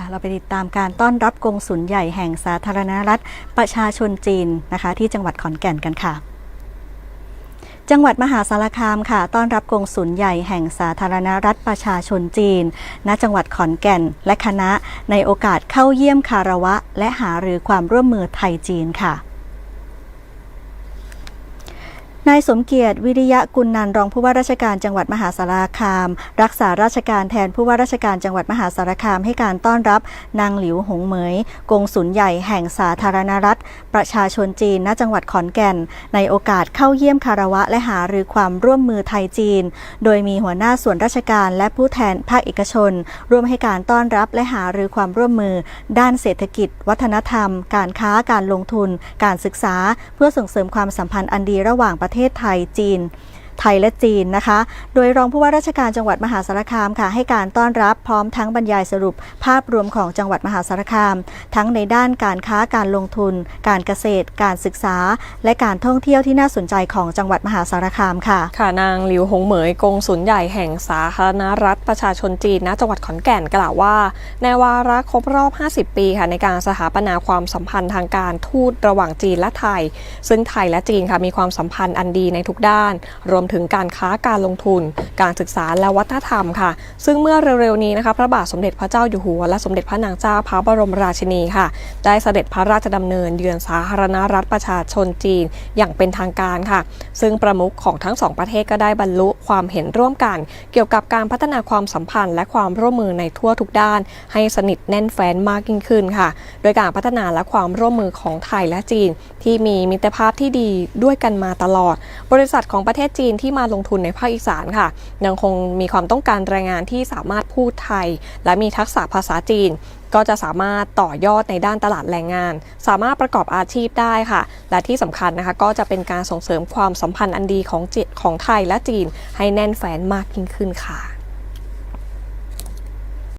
ค่ะเราไปติดตามการต้อนรับกงสุลใหญ่แห่งสาธารณรัฐประชาชนจีนนะคะ ที่จังหวัดขอนแก่นกันค่ะจังหวัดมหาสารคามค่ะ ต้อนรับกงสุลใหญ่แห่งสาธารณรัฐประชาชนจีน ณ จังหวัดขอนแก่น และคณะในโอกาสเข้าเยี่ยมคารวะ และหารือความร่วมมือไทยจีนค่ะ นายสมเกียรติวิริยะกุลนันรองผู้ว่าราชการจังหวัดมหาสารคาม รักษาราชการแทนผู้ว่าราชการจังหวัดมหาสารคามให้การต้อนรับนางหลิวหงเหมยกงสุลใหญ่แห่งสาธารณรัฐ ประชาชนจีนณจังหวัดขอนแก่น ในโอกาสเข้าเยี่ยมคารวะและหารือความร่วมมือไทยจีน โดยมีหัวหน้าส่วนราชการและผู้แทนภาคเอกชน ร่วมให้การต้อนรับและหารือความร่วมมือ ด้านเศรษฐกิจ วัฒนธรรม การค้าการลงทุน การศึกษา เพื่อส่งเสริมความสัมพันธ์อันดีระหว่างประเทศไทยจีน ไทยและจีนนะคะ โดยรองผู้ว่าราชการจังหวัดมหาสารคามค่ะ ให้การต้อนรับพร้อมทั้งบรรยายสรุปภาพรวมของจังหวัดมหาสารคาม ทั้งในด้านการค้าการลงทุน การเกษตร การศึกษา และการท่องเที่ยวที่น่าสนใจของจังหวัดมหาสารคามค่ะ ค่ะนางหลิวหงเหมยกงสุลใหญ่แห่งสาธารณรัฐประชาชนจีนณจังหวัดขอนแก่นกล่าวว่า ในวาระครบรอบ 50 ปีค่ะในการสถาปนาความสัมพันธ์ทางการทูตระหว่างจีนและไทย ซึ่งไทยและจีนค่ะมีความสัมพันธ์อันดีในทุกด้าน รวมถึงการค้าการลงทุน การศึกษาและวัฒนธรรมค่ะ ซึ่งเมื่อเร็วๆนี้นะคะพระบาทสมเด็จพระเจ้าอยู่หัวและสมเด็จพระนางเจ้าพระบรมราชินีค่ะ ได้เสด็จพระราชดำเนินเยือนสาธารณรัฐประชาชนจีนอย่างเป็นทางการค่ะ ซึ่งประมุขของทั้งสองประเทศก็ได้บรรลุความเห็นร่วมกัน เกี่ยวกับการพัฒนาความสัมพันธ์ และความร่วมมือในทั่วทุกด้าน ให้สนิทแน่นแฟ้นมากยิ่งขึ้นค่ะ โดยการพัฒนาและความร่วมมือของไทยและจีน ที่มีมิตรภาพที่ดีด้วยกันมาตลอด บริษัทของประเทศจีนที่มาลงทุนในภาคอีสานค่ะ ยังคงมีความต้องการแรงงานที่สามารถพูดไทย และมีทักษะภาษาจีน ก็จะสามารถต่อยอดในด้านตลาดแรงงาน สามารถประกอบอาชีพได้ค่ะ และที่สำคัญนะคะก็จะเป็นการส่งเสริมความสัมพันธ์อันดีของจีของไทยและจีน ให้แน่นแฟ้นมากยิ่งขึ้นค่ะ